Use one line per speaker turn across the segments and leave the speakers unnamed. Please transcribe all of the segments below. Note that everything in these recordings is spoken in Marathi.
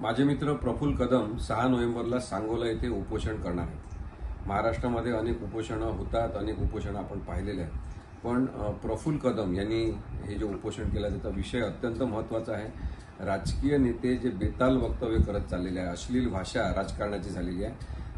माझे मित्र प्रफुल्ल कदम सहा नोव्हेंबरला सांगोला येथे उपोषण करणार आहेत. महाराष्ट्रामध्ये अनेक उपोषणं होतात अनेक उपोषणं आपण पाहिलेले आहेत. पण प्रफुल कदम यांनी हे जे उपोषण केलं त्याचा विषय अत्यंत महत्त्वाचा आहे. राजकीय नेते जे बेताल वक्तव्य करत चाललेले आहे अश्लील भाषा राजकारणाची झालेली आहे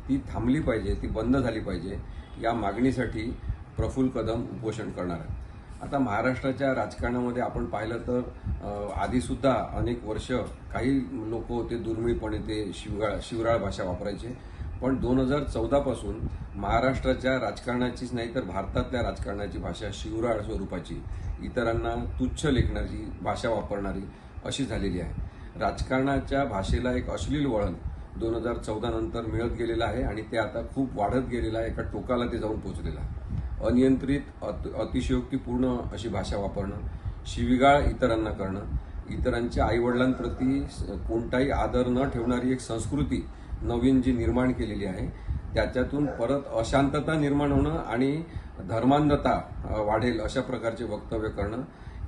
ती थांबली पाहिजे ती बंद झाली पाहिजे या मागणीसाठी प्रफुल कदम उपोषण करणार आहेत. आता महाराष्ट्राच्या राजकारणामध्ये आपण पाहिलं तर आधीसुद्धा अनेक वर्ष काही लोक होते दुर्मिळपणे ते शिवगाळ शिवराळ भाषा वापरायचे. पण दोन हजार चौदापासून महाराष्ट्राच्या राजकारणाचीच नाही तर भारतातल्या राजकारणाची भाषा शिवराळ स्वरूपाची इतरांना तुच्छ लेखणारी भाषा वापरणारी अशी झालेली आहे. राजकारणाच्या भाषेला एक अश्लील वळण दोन हजार चौदा नंतर मिळत गेलेलं आहे आणि ते आता खूप वाढत गेलेलं आहे एका टोकाला ते जाऊन पोचलेलं आहे. अनियंत्रित अत अतिशयोक्तीपूर्ण अशी भाषा वापरणं शिविगाळ इतरांना करणं इतरांच्या आईवडिलांप्रती स- कोणताही आदर न ठेवणारी एक संस्कृती नवीन जी निर्माण केलेली आहे त्याच्यातून परत अशांतता निर्माण होणं आणि धर्मांधता वाढेल अशा प्रकारचे वक्तव्य करणं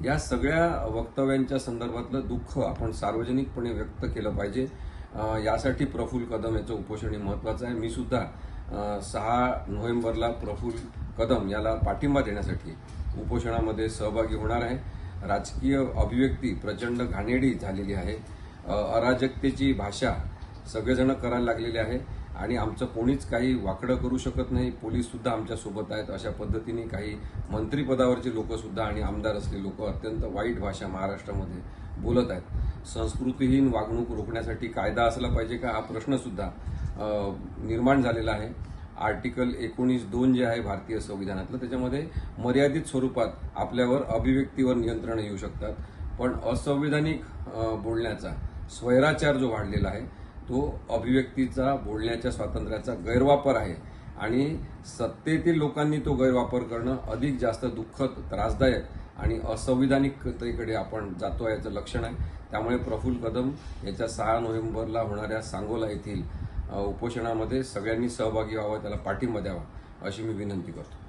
या सगळ्या वक्तव्यांच्या संदर्भातलं दुःख आपण सार्वजनिकपणे व्यक्त केलं पाहिजे. यासाठी प्रफुल्ल कदम याचं उपोषण हे महत्वाचं आहे. मी सुद्धा सहा नोव्हेंबरला प्रफुल्ल कदम याला पाठिंबा देण्यासाठी उपोषणामध्ये सहभागी होणार आहे. राजकीय अभिव्यक्ती प्रचंड घाणेरडी झालेली आहे. अराजकतेची भाषा सगळेजण करायला लागलेले आहे आणि आमचं कोणीच काही वाकडं करू शकत नाही. पोलीस सुद्धा आमच्यासोबत आहेत. अशा पद्धतीने काही मंत्रिपदावरचे लोकसुद्धा आणि आमदार असलेले लोक अत्यंत वाईट भाषा महाराष्ट्रामध्ये बोलत आहेत. संस्कृतीहीन वागणूक रोखण्यासाठी कायदा असला पाहिजे का? हा प्रश्नसुद्धा निर्माण झालेला आहे. आर्टिकल एकोणीस दोन जे आहे भारतीय संविधानातलं त्याच्यामध्ये मर्यादित स्वरूपात आपल्यावर अभिव्यक्तीवर नियंत्रण येऊ शकतात. पण असंविधानिक बोलण्याचा स्वैराचार जो वाढलेला आहे तो अभिव्यक्तीचा बोलण्याच्या स्वातंत्र्याचा गैरवापर आहे. आणि सत्तेतील लोकांनी तो गैरवापर करणं अधिक जास्त दुःखद त्रासदायक आणि असंविधानिकतेकडे आपण जातो याचं लक्षण आहे. त्यामुळे प्रफुल्ल कदम याच्या सहा नोव्हेंबरला होणाऱ्या सांगोला येथील उपोषणामध्ये सगळ्यांनी सहभागी व्हावं त्याला पाठिंबा द्यावा अशी मी विनंती करतो.